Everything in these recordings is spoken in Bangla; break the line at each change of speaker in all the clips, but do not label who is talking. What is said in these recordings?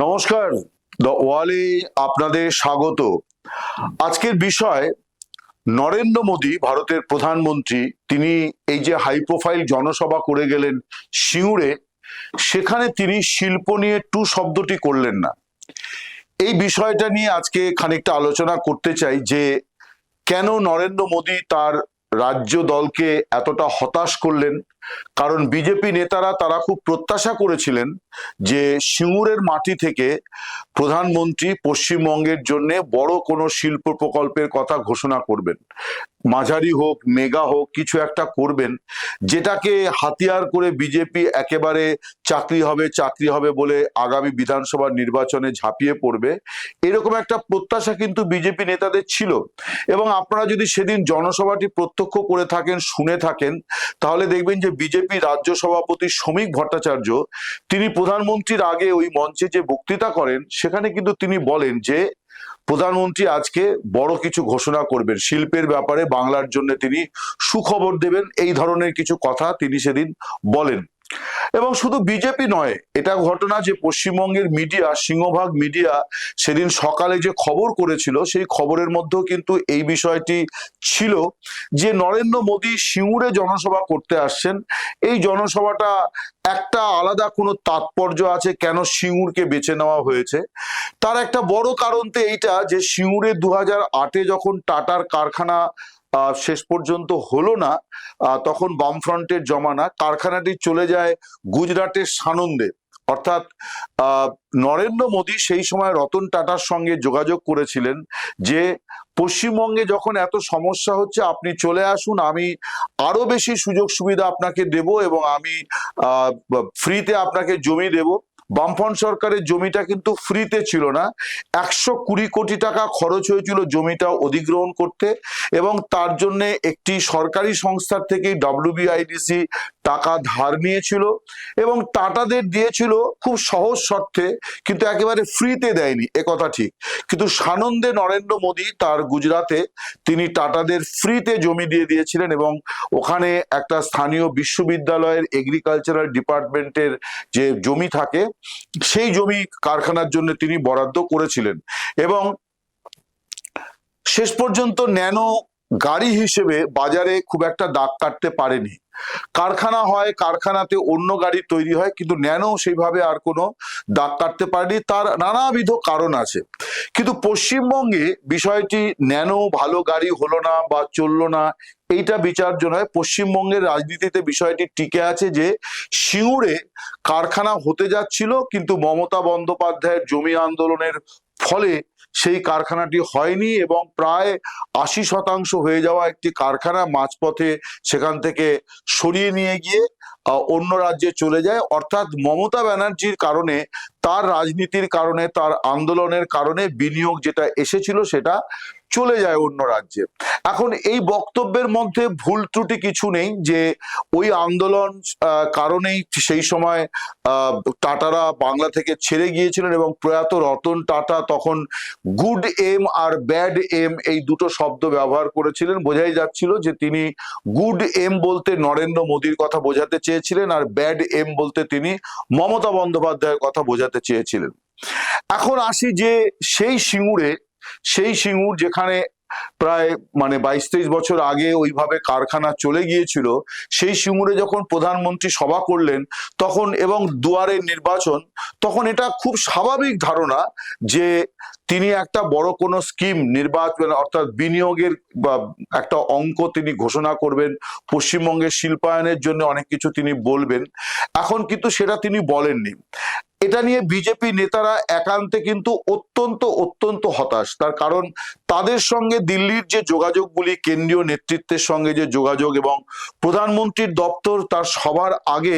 নমস্কার দ্য ওয়ালে আপনাদের স্বাগত। আজকের বিষয়, নরেন্দ্র মোদী, ভারতের প্রধানমন্ত্রী, তিনি এই যে হাই প্রোফাইল জনসভা করে গেলেন সিঙ্গুরে সেখানে তিনি শিল্প নিয়ে টু শব্দটি করলেন না। এই বিষয়টা নিয়ে আজকে খানিকটা আলোচনা করতে চাই যে, কেন নরেন্দ্র মোদী তার রাজ্য দলকে এতটা হতাশ করলেন? কারণ বিজেপি নেতারা তারা খুব প্রত্যাশা করেছিলেন যে সিঙ্গুরের মাটি থেকে প্রধানমন্ত্রী পশ্চিমবঙ্গের জন্য বড় কোনো শিল্প প্রকল্পের কথা ঘোষণা করবেন। মাঝারি হোক, মেগা হোক, কিছু একটা করবেন, যেটাকে হাতিয়ার করে বিজেপি একেবারে চাকরি হবে চাকরি হবে বলে আগামী বিধানসভা নির্বাচনে ঝাঁপিয়ে পড়বে, এরকম একটা প্রত্যাশা কিন্তু বিজেপি নেতাদের ছিল। এবং আপনারা যদি সেদিন জনসভাটি প্রত্যক্ষ করে থাকেন, শুনে থাকেন, তাহলে দেখবেন যে বিজেপি রাজ্য সভাপতি শ্রমিক ভট্টাচার্য, তিনি প্রধানমন্ত্রীর আগে ওই মঞ্চে যে বক্তৃতা করেন, সেখানে কিন্তু তিনি বলেন যে, প্রধানমন্ত্রী আজকে বড় কিছু ঘোষণা করবেন। শিল্পের ব্যাপারে বাংলার জন্য তিনি সুখবর দেবেন। এই ধরনের কিছু কথা তিনি সেদিন বলেন। এবং শুধু বিজেপি নয়, এটা ঘটনা যে পশ্চিমবঙ্গের মিডিয়া সিংহভাগ মিডিয়া সেদিন সকালে যে খবর করেছিল, সেই খবরের মধ্যেও কিন্তু এই বিষয়টি ছিল যে নরেন্দ্র মোদী সিঙ্গুরে জনসভা করতে আসছেন। এই জনসভাটা একটা আলাদা কোনো তাৎপর্য আছে কেন সিঙ্গুরকে বেছে নেওয়া হয়েছে। তার একটা বড় কারণ তো এইটা যে সিঙ্গুরে দু হাজার আটে যখন টাটার কারখানা শেষ পর্যন্ত হলো না। তখন বামফ্রন্টের জমানা, কারখানাটি চলে যায় গুজরাটের সানন্দে। অর্থাৎ নরেন্দ্র মোদী সেই সময় রতন টাটার সঙ্গে যোগাযোগ করেছিলেন যে, পশ্চিমবঙ্গে যখন এত সমস্যা হচ্ছে, আপনি চলে আসুন, আমি আরও বেশি সুযোগ সুবিধা আপনাকে দেব এবং আমি ফ্রিতে আপনাকে জমি দেব। বামফ্রন্ট সরকারের জমিটা কিন্তু ফ্রিতে ছিল না। একশো কুড়ি কোটি টাকা খরচ হয়েছিল জমিটা অধিগ্রহণ করতে এবং তার জন্যে একটি সরকারি সংস্থার থেকে ডব্লিউবিআইডিসি টাকা ধার নিয়েছিল এবং টাটাদের দিয়েছিল খুব সহজ শর্তে কিন্তু একেবারে ফ্রিতে দেয়নি কথা ঠিক। কিন্তু সানন্দে নরেন্দ্র মোদী তার গুজরাতে তিনি টাটাদের ফ্রিতে জমি দিয়ে দিয়েছিলেন এবং ওখানে একটা স্থানীয় বিশ্ববিদ্যালয়ের এগ্রিকালচারাল ডিপার্টমেন্টের যে জমি থাকে সেই জমি কারখানার জন্য তিনি বরাদ্দ করেছিলেন এবং শেষ পর্যন্ত ন্যানো গাড়ি হিসেবে বাজারে খুব একটা দাগ কাটতে পারেনি। কারখানা হয়, কারখানাতে অন্য গাড়ি তৈরি হয়, কিন্তু ন্যানো সেইভাবে আর কোনো দাগ কাটতে পারেনি। তার নানাবিধ কারণ আছে। কিন্তু পশ্চিমবঙ্গে বিষয়টি ন্যানো ভালো গাড়ি হলো না বা চলল না, এইটা বিচার্য নয়। পশ্চিমবঙ্গের রাজনীতিতে বিষয়টি টিকে আছে যে, সিঙ্গুরে কারখানা হতে যাচ্ছিল, কিন্তু মমতা বন্দ্যোপাধ্যায়ের জমি আন্দোলনের ফলে সেই কারখানাটি হয়নি এবং প্রায় আশি শতাংশ হয়ে যাওয়া একটি কারখানা মাঝপথে সেখান থেকে সরিয়ে নিয়ে গিয়ে অন্য রাজ্যে চলে যায়। অর্থাৎ মমতা ব্যানার্জির কারণে, তার রাজনীতির কারণে, তার আন্দোলনের কারণে বিনিয়োগ যেটা এসেছিল সেটা চলে যায় অন্য রাজ্যে। এখন এই বক্তব্যের মধ্যে ভুল ত্রুটি কিছু নেই যে ওই আন্দোলন কারণেই সেই সময় টাটারা বাংলা থেকে ছেড়ে গিয়েছিলেন এবং প্রয়াত রতন টাটা তখন গুড এম আর ব্যাড এম এই দুটো শব্দ ব্যবহার করেছিলেন। বোঝাই যাচ্ছিল যে তিনি গুড এম বলতে নরেন্দ্র মোদীর কথা বোঝাতে চেয়েছিলেন আর ব্যাড এম বলতে তিনি মমতা বন্দ্যোপাধ্যায়ের কথা বোঝাতে চেয়েছিলেন। এখন আসি যে সেই সিঙ্গুরে সেই সিঙ্গুর যেখানে প্রায় মানে বাইশ তেইশ বছর আগে ওইভাবে কারখানা চলে গিয়েছিল, সেই সিঙ্গুরে যখন প্রধানমন্ত্রী সভা করলেন, তখন এবং দুয়ারে নির্বাচন, তখন এটা খুব স্বাভাবিক ধারণা যে তিনি একটা বড় কোনো স্কিম নির্বাচন অর্থাৎ বিনিয়োগের বা একটা অঙ্ক তিনি ঘোষণা করবেন, পশ্চিমবঙ্গের শিল্পায়নের জন্য অনেক কিছু তিনি বলবেন। এখন কিন্তু সেটা তিনি বলেননি। এটা নিয়ে বিজেপি নেতারা একান্তে কিন্তু অত্যন্ত অত্যন্ত হতাশ। তার কারণ তাদের সঙ্গে দিল্লির যে যোগাযোগগুলি, কেন্দ্রীয় নেতৃত্বের সঙ্গে যে যোগাযোগ এবং প্রধানমন্ত্রীর দপ্তর তার সবার আগে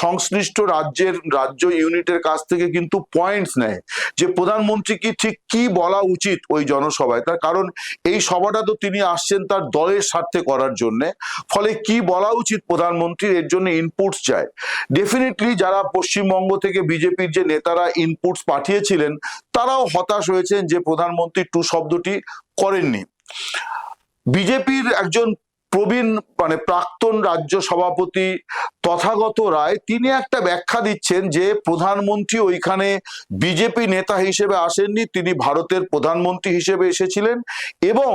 সংশ্লিষ্ট রাজ্যের, রাজ্য ইউনিটের কাছ থেকে কিন্তু পয়েন্টস নেয় যে প্রধানমন্ত্রী কি ঠিক কি বলা উচিত ওই জনসভায়। তার কারণ এই সভাটা তো তিনি আসছেন তার দলের স্বার্থে করার জন্য। ফলে কি বলা উচিত প্রধানমন্ত্রীর? এর জন্য ইনপুটস চায় ডেফিনেটলি যারা পশ্চিমবঙ্গ থেকে বিজেপির যে নেতারা ইনপুটস পাঠিয়েছিলেন, তারাও হতাশ হয়েছেন যে প্রধানমন্ত্রী টু শব্দটি করেননি। বিজেপির একজন প্রবীণ মানে প্রাক্তন রাজ্য সভাপতি তথাগত রায়, তিনি একটা ব্যাখ্যা দিচ্ছেন যে প্রধানমন্ত্রী ওইখানে বিজেপি নেতা হিসেবে আসেননি, তিনি ভারতের প্রধানমন্ত্রী হিসেবে এসেছিলেন এবং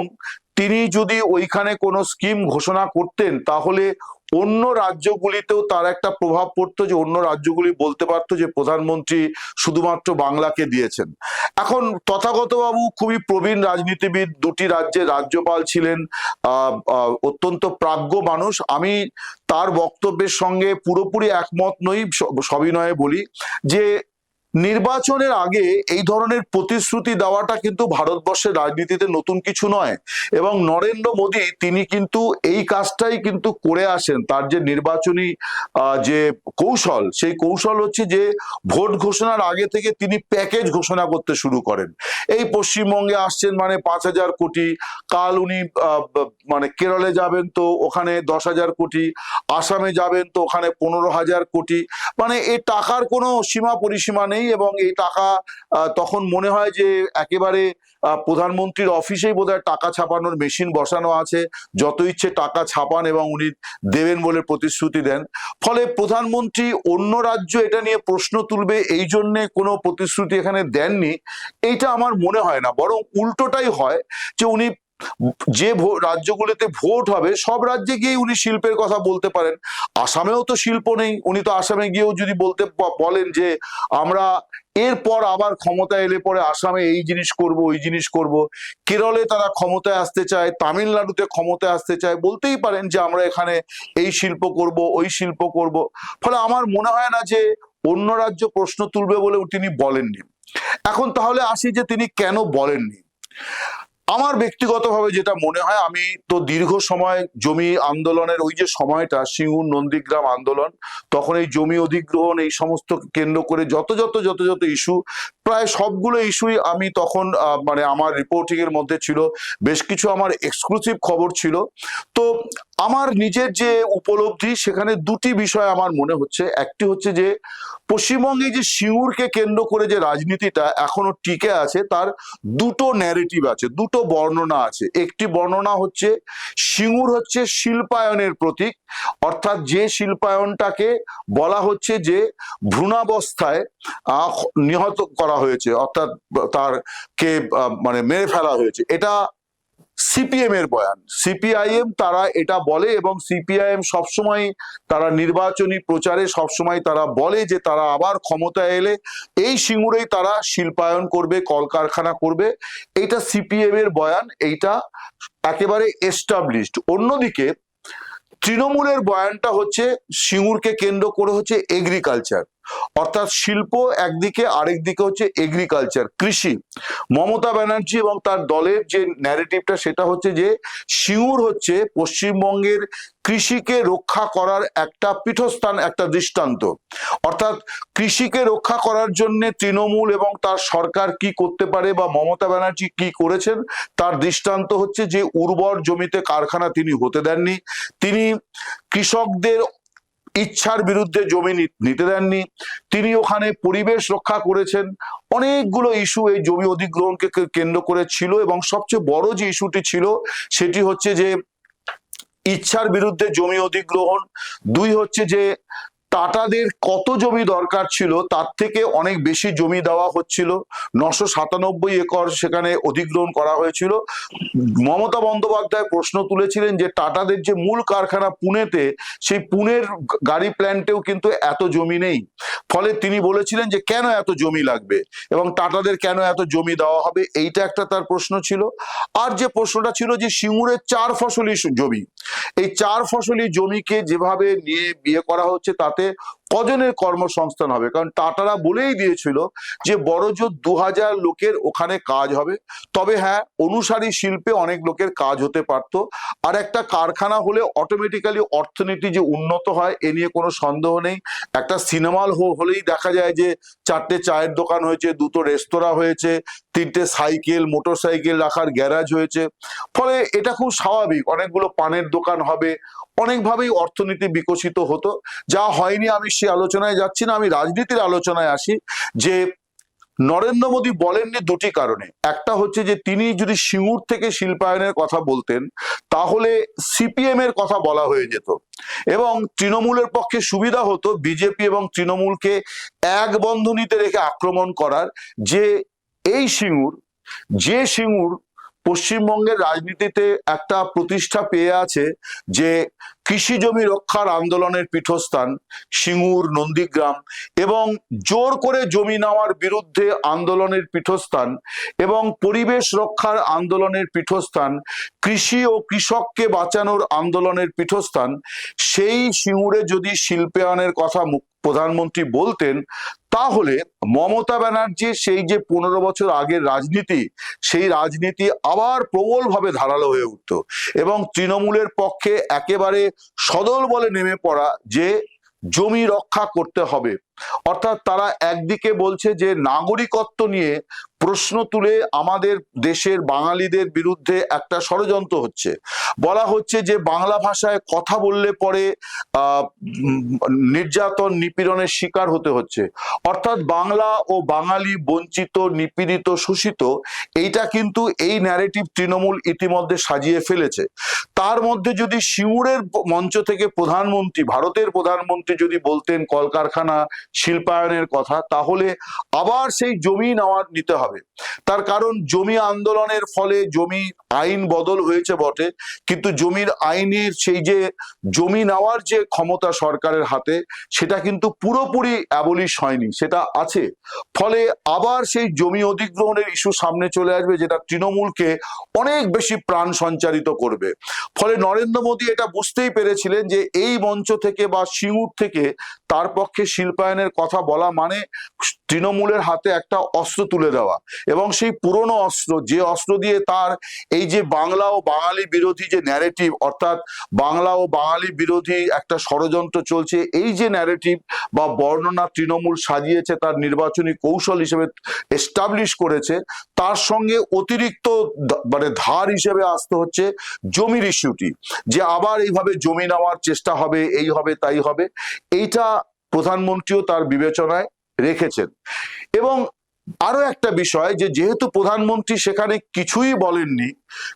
তিনি যদি ওইখানে কোনো স্কিম ঘোষণা করতেন, তাহলে অন্য রাজ্যগুলিতেও তার একটা প্রভাব পড়তো যে অন্য রাজ্যগুলি বলতে পারতো যে প্রধানমন্ত্রী শুধুমাত্র বাংলাকে দিয়েছেন। এখন তথাগতবাবু খুবই প্রবীণ রাজনীতিবিদ, দুটি রাজ্যের রাজ্যপাল ছিলেন অত্যন্ত প্রাজ্ঞ মানুষ। আমি তার বক্তব্যের সঙ্গে পুরোপুরি একমত নই সবিনয়ে বলি যে নির্বাচনের আগে এই ধরনের প্রতিশ্রুতি দেওয়াটা কিন্তু ভারতবর্ষের রাজনীতিতে নতুন কিছু নয়। এবং নরেন্দ্র মোদী, তিনি কিন্তু এই কাজটাই কিন্তু করে আসেন। তার যে নির্বাচনী যে কৌশল, সেই কৌশল হচ্ছে যে ভোট ঘোষণার আগে থেকে তিনি প্যাকেজ ঘোষণা করতে শুরু করেন। এই পশ্চিমবঙ্গে আসছেন মানে পাঁচ হাজার কোটি, কাল উনি মানে কেরলে যাবেন তো ওখানে দশ হাজার কোটি, আসামে যাবেন তো ওখানে পনেরো হাজার কোটি। মানে এই টাকার কোনো সীমা পরিসীমা নেই। এবং এই টাকা তখন মনে হয় যে একেবারে প্রধানমন্ত্রীর অফিসেই বোধহয় টাকা ছাপানোর মেশিন বসানো আছে। যত ইচ্ছে টাকা ছাপান এবং উনি দেবেন বলে প্রতিশ্রুতি দেন। ফলে প্রধানমন্ত্রী অন্য রাজ্য এটা নিয়ে প্রশ্ন তুলবে, এই জন্যে কোনো প্রতিশ্রুতি এখানে দেননি। এইটা আমার মনে হয় না, বরং উল্টোটাই হয় যে উনি যে রাজ্যগুলিতে ভোট হবে, সব রাজ্যে গিয়ে উনি শিল্পের কথা বলতে পারেন। আসামেও তো শিল্প নেই। উনি তো আসামে গিয়েও যদি বলতে বলেন যে আমরা এরপর আবার ক্ষমতা এলে পরে আসামে এই জিনিস করব, ওই জিনিস করব। কেরলে তারা ক্ষমতায় আসতে চায়, তামিলনাড়ুতে ক্ষমতায় আসতে চায়, বলতেই পারেন যে আমরা এখানে এই শিল্প করব, ওই শিল্প করব। ফলে আমার মনে হয় না যে অন্য রাজ্য প্রশ্ন তুলবে বলে তিনি বলেননি। এখন তাহলে আসি যে তিনি কেন বলেননি। আমার ব্যক্তিগতভাবে যেটা মনে হয়, আমি তো দীর্ঘ সময় জমি আন্দোলনের ওই যে সময়টা, সিঙ্গুর নন্দীগ্রাম আন্দোলন, তখন এই জমি অধিগ্রহণ, এই সমস্ত কেন্দ্র করে যত যত যত যত ইস্যু, প্রায় সবগুলো ইস্যুই আমি তখন মানে আমার রিপোর্টিং এর মধ্যে ছিল। বেশ কিছু আমার এক্সক্লুসিভ খবর ছিল। তো আমার নিজের যে উপলব্ধি, সেখানে দুটি বিষয় আমার মনে হচ্ছে। একটি হচ্ছে যে, পশ্চিমবঙ্গে যে সিঙ্গুরকে কেন্দ্র করে যে রাজনীতিটা এখনও টিকে আছে, তার দুটো ন্যারেটিভ আছে, দুটো বর্ণনা আছে। একটি বর্ণনা হচ্ছে সিঙ্গুর হচ্ছে শিল্পায়নের প্রতীক, অর্থাৎ যে শিল্পায়নটাকে বলা হচ্ছে যে, ভ্রূণাবস্থায় নিহত করা হয়েছে, অর্থাৎ তার কে মানে মেরে ফেলা হয়েছে। এটা সিপিএম এর বয়ান। সিপিআইএম তারা এটা বলে এবং সিপিআইএম সবসময় তারা নির্বাচনী প্রচারে সবসময় তারা বলে যে তারা আবার ক্ষমতায় এলে এই সিঙ্গুরেই তারা শিল্পায়ন করবে, কলকারখানা করবে। এইটা সিপিএম এর বয়ান, এইটা একেবারে এস্টাবলিশড অন্যদিকে তৃণমূলের বয়ানটা হচ্ছে, সিঙ্গুরকে কেন্দ্র করে হচ্ছে এগ্রিকালচার অর্থাৎ শিল্প একদিকে, আরেক দিকে হচ্ছে এগ্রিকালচার কৃষি। মমতা ব্যানার্জি এবং তার দলের যে ন্যারেটিভটা সেটা হচ্ছে যে সিঙ্গুর হচ্ছে পশ্চিমবঙ্গের কৃষিকে রক্ষা করার একটা পীঠস্থান, একটা দৃষ্টান্ত। অর্থাৎ কৃষিকে রক্ষা করার জন্য তৃণমূল এবং তার সরকার কি করতে পারে বা মমতা ব্যানার্জি কি করেছেন, তার দৃষ্টান্ত হচ্ছে যে, উর্বর জমিতে কারখানা তিনি হতে দেননি। তিনি কৃষকদের ইচ্ছার বিরুদ্ধে জমি নিতে দেননি। তিনি ওখানে পরিবেশ রক্ষা করেছেন। অনেকগুলো ইস্যু এই জমি অধিগ্রহণকে কেন্দ্র করে ছিল এবং সবচেয়ে বড় যে ইস্যুটি ছিল সেটি হচ্ছে যে ইচ্ছার বিরুদ্ধে জমি অধিগ্রহণ। দুই হচ্ছে যে টাটাদের কত জমি দরকার ছিল, তার থেকে অনেক বেশি জমি দেওয়া হচ্ছিল। নশো সাতানব্বই একর সেখানে অধিগ্রহণ করা হয়েছিল। মমতা বন্দ্যোপাধ্যায় প্রশ্ন তুলেছিলেন যে, টাটাদের যে মূল কারখানা পুনেতে, সেই পুনের গাড়ি প্ল্যান্টেও কিন্তু এত জমি নেই। ফলে তিনি বলেছিলেন যে, কেন এত জমি লাগবে এবং টাটাদের কেন এত জমি দেওয়া হবে? এইটা একটা তার প্রশ্ন ছিল। আর যে প্রশ্নটা ছিল যে, সিঙ্গুরের চার ফসলি জমি, এই চার ফসলি জমিকে যেভাবে নিয়ে বিয়ে করা হচ্ছে, তাতে কজনের কর্মসংস্থান হবে? কারণ টাটারা বলেই দিয়েছিল যে বড় জোর দু হাজার লোকের ওখানে কাজ হবে। তবে হ্যাঁ অনুসারী শিল্পে অনেক লোকের কাজ হতে পারতো। আর একটা কারখানা হলে অটোমেটিক্যালি অর্থনীতি যে উন্নত হয়, এ নিয়ে কোনো সন্দেহ নেই। একটা সিনেমা হলেই দেখা যায় যে, চারটে চায়ের দোকান হয়েছে, দুটো রেস্তোরাঁ হয়েছে তিনটে সাইকেল মোটর সাইকেল রাখার গ্যারাজ হয়েছে। ফলে এটা খুব স্বাভাবিক, অনেকগুলো পানের দোকান হবে। অনেকভাবেই অর্থনীতি বিকশিত হতো। যা হয়নি আমি সে আলোচনায় যাচ্ছি না, আমি রাজনীতির আলোচনায় আসি যে নরেন্দ্র মোদী বলেননি দুটি কারণে। একটা হচ্ছে যে তিনি যদি সিঙ্গুর থেকে শিল্পায়নের কথা বলতেন, তাহলে সিপিএম এর কথা বলা হয়ে যেত। এবং তৃণমূলের পক্ষে সুবিধা হতো, বিজেপি এবং তৃণমূলকে এক বন্ধনীতে রেখে আক্রমণ করার যে এই সিঙ্গুর যে সিঙ্গুর পশ্চিমবঙ্গের রাজনীতিতে একটা প্রতিষ্ঠা পেয়ে আছে যে কৃষি জমি রক্ষার আন্দোলনের পীঠস্থান, সিঙ্গুর, নন্দীগ্রাম এবং জোর করে জমি নেওয়ার বিরুদ্ধে আন্দোলনের পীঠস্থান এবং পরিবেশ রক্ষার আন্দোলনের পীঠস্থান, কৃষি ও কৃষককে বাঁচানোর আন্দোলনের পীঠস্থান, সেই সিঙ্গুরে যদি শিল্পায়নের কথা প্রধানমন্ত্রী বলতেন, তাহলে মমতা ব্যানার্জির সেই যে পনেরো বছর আগের রাজনীতি, সেই রাজনীতি আবার প্রবলভাবে ধারালো হয়ে উঠতো এবং তৃণমূলের পক্ষে একেবারে সদল বলে নেমে পড়া যে জমি রক্ষা করতে হবে অর্থাৎ তারা একদিকে বলছে যে নাগরিকত্ব নিয়ে প্রশ্ন তুলে আমাদের দেশের বাঙালিদের বিরুদ্ধে একটা ষড়যন্ত্র হচ্ছে। বলা হচ্ছে যে বাংলা ভাষায় কথা বললে পরে নির্যাতন নিপীড়নের শিকার হতে হচ্ছে। অর্থাৎ বাংলা ও বাঙালি বঞ্চিত, নিপীড়িত, শোষিত, এইটা কিন্তু এই ন্যারেটিভ তৃণমূল ইতিমধ্যে সাজিয়ে ফেলেছে। তার মধ্যে যদি সিঙ্গুরের মঞ্চ থেকে প্রধানমন্ত্রী, ভারতের প্রধানমন্ত্রী যদি বলতেন কলকারখানা শিল্পায়নের কথা, তাহলে আবার সেই জমি নেওয়ার নিতে হবে। তার কারণ জমি আন্দোলনের ফলে জমি আইন বদল হয়েছে বটে, কিন্তু জমির আইনের সেই যে জমি নেওয়ার যে ক্ষমতা সরকারের হাতে, সেটা কিন্তু পুরোপুরি অ্যাবলিশ হয়নি, সেটা আছে। ফলে আবার সেই জমি অধিগ্রহণের ইস্যু সামনে চলে আসবে, যেটা তৃণমূলকে অনেক বেশি প্রাণ সঞ্চারিত করবে। ফলে নরেন্দ্র মোদী এটা বুঝতেই পেরেছিলেন যে এই মঞ্চ থেকে বা সিঙ্গুর থেকে তার পক্ষে শিল্পায়নের কথা বলা মানে তৃণমূলের হাতে একটা অস্ত্র তুলে দেওয়া। এবং সেই পুরনো অস্ত্র, যে অস্ত্র দিয়ে তার এই যে বাংলা ও বাঙালি বিরোধী যে ন্যারেটিভ অর্থাৎ বাংলা ও বাঙালি বিরোধী একটা ষড়যন্ত্র চলছে, এই যে ন্যারেটিভ বা বর্ণনা তৃণমূল সাজিয়েছে, তার নির্বাচনী কৌশল হিসেবে এস্টাবলিশ করেছে, তার সঙ্গে অতিরিক্ত মানে ধার হিসেবে আসতে হচ্ছে জমির ইস্যুটি যে আবার এইভাবে জমি নেওয়ার চেষ্টা হবে, এই হবে, তাই হবে, এইটা প্রধানমন্ত্রীও তার বিবেচনায় রেখেছেন। এবং আরও একটা বিষয় যে যেহেতু প্রধানমন্ত্রী সেখানে কিছুই বলেননি,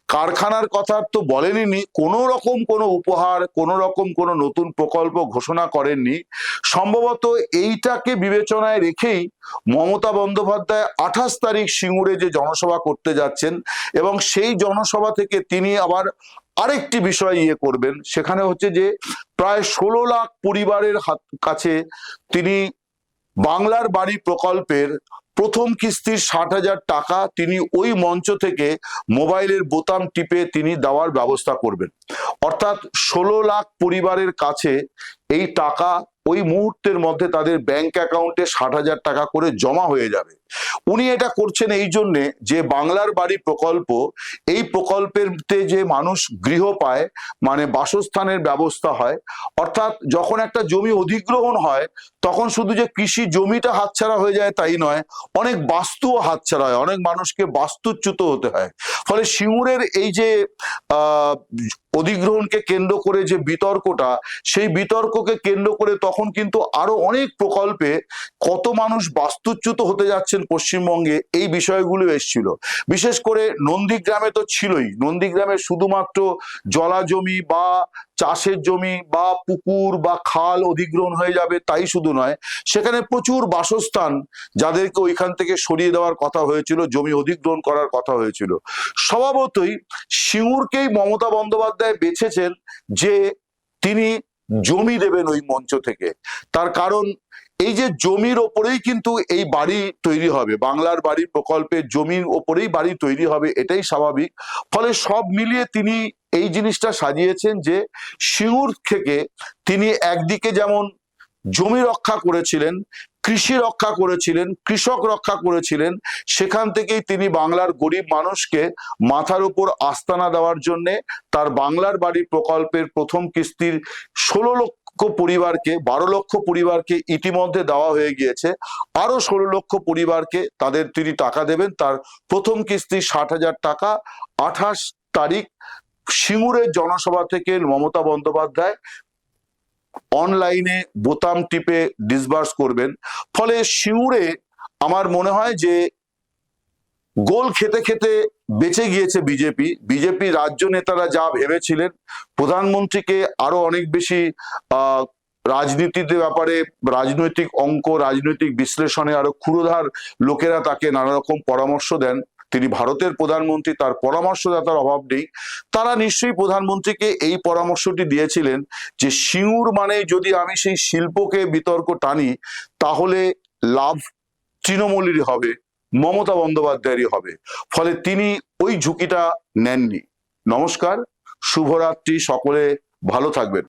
কারখানার কথা তো বলেননি, কোনো রকম কোনো উপহার, কোনো রকম কোনো নতুন প্রকল্প ঘোষণা করেননি, সম্ভবত এইটাকে বিবেচনায় রেখেই মমতা বন্দ্যোপাধ্যায় আঠাশ তারিখ সিঙ্গুরে যে জনসভা করতে যাচ্ছেন এবং সেই জনসভা থেকে তিনি আবার আরেকটি বিষয় ইয়ে করবেন, সেখানে হচ্ছে যে প্রায় ষোলো লাখ পরিবারের হাত কাছে তিনি বাংলার বাড়ি প্রকল্পের প্রথম কিস্তির ষাট হাজার টাকা তিনি ওই মঞ্চ থেকে মোবাইলের বোতাম টিপে তিনি দেওয়ার ব্যবস্থা করবেন। অর্থাৎ ষোলো লাখ পরিবারের কাছে এই টাকা ওই মুহূর্তের মধ্যে তাদের ব্যাংক অ্যাকাউন্টে ষাট হাজার টাকা করে জমা হয়ে যাবে। উনি এটা করছেন এই জন্যে যে বাংলার বাড়ি প্রকল্প, এই প্রকল্পের যে মানুষ গৃহ পায় মানে বাসস্থানের ব্যবস্থা হয়, অর্থাৎ যখন একটা জমি অধিগ্রহণ হয়, তখন শুধু যে কৃষি জমিটা হাতছাড়া হয়ে যায় তাই নয়, অনেক বাস্তুও হাতছাড়া হয়, অনেক মানুষকে বাস্তুচ্যুত হতে হয়। ফলে সিঙ্গুরের এই যে অধিগ্রহণকে কেন্দ্র করে যে বিতর্কটা, সেই বিতর্ককে কেন্দ্র করে তখন কিন্তু আরও অনেক প্রকল্পে কত মানুষ বাস্তুচ্যুত হতে যাচ্ছেন পশ্চিমবঙ্গে এই বিষয়গুলো এসছিল। বিশেষ করে নন্দীগ্রামে তো ছিলই। নন্দীগ্রামে শুধুমাত্র জলা জমি বা চাষের জমি বা পুকুর বা খাল অধিগ্রহণ হয়ে যাবে তাই শুধু নয়, সেখানে প্রচুর বাসস্থান যাদেরকে ওইখান থেকে সরিয়ে দেওয়ার কথা হয়েছিল, জমি অধিগ্রহণ করার কথা হয়েছিল। স্বভাবতই সিঙ্গুরকেই মমতা বন্দ্যোপাধ্যায় বেছেছেন যে তিনি জমি দেবেন ওই মঞ্চ থেকে। তার কারণ এই যে জমির ওপরেই কিন্তু এই বাড়ি তৈরি হবে, বাংলার বাড়ি প্রকল্পে জমির ওপরেই বাড়ি তৈরি হবে এটাই স্বাভাবিক। ফলে সব মিলিয়ে তিনি এই জিনিসটা সাজিয়েছেন যে সিঙ্গুর থেকে তিনি একদিকে যেমন জমি রক্ষা করেছিলেন, কৃষি রক্ষা করেছিলেন, কৃষক রক্ষা করেছিলেন, সেখান থেকেই তিনি বাংলার গরিব মানুষকে মাথার উপর আস্তানা দেওয়ার জন্যে তার বাংলার বাড়ি প্রকল্পের প্রথম কিস্তির ষোলো লক্ষ পরিবারকে, বারো লক্ষ পরিবারকে ইতিমধ্যে দেওয়া হয়ে গিয়েছে। আরও ষোলো লক্ষ পরিবারকে তাদের তিনি টাকা দেবেন। তার প্রথম কিস্তি ষাট হাজার টাকা। আঠাশ তারিখ সিঙ্গুরের জনসভা থেকে মমতা বন্দ্যোপাধ্যায় অনলাইনে বোতাম টিপে ডিসবার্স করবেন। ফলে সিঙ্গুরে আমার মনে হয় যে গোল খেতে খেতে বেঁচে গিয়েছে বিজেপি। বিজেপি রাজ্য নেতারা যা ভেবেছিলেন, প্রধানমন্ত্রীকে আরও অনেক বেশি রাজনীতিতে ব্যাপারে রাজনৈতিক অঙ্ক, রাজনৈতিক বিশ্লেষণে আরও ক্ষুরধার লোকেরা তাকে নানা রকম পরামর্শ দেন। তিনি ভারতের প্রধানমন্ত্রী, তার পরামর্শদাতার অভাব নেই। তারা নিশ্চয়ই প্রধানমন্ত্রীকে এই পরামর্শটি দিয়েছিলেন যে সিঙ্গুর মানে যদি আমি সেই শিল্পকে বিতর্ক টানি, তাহলে লাভ তৃণমূলেরই হবে। মমতা বন্দ্যোপাধ্যায়েরই হবে। ফলে তিনি ওই ঝুঁকিটা নেননি। নমস্কার শুভরাত্রি সকলে ভালো থাকবেন।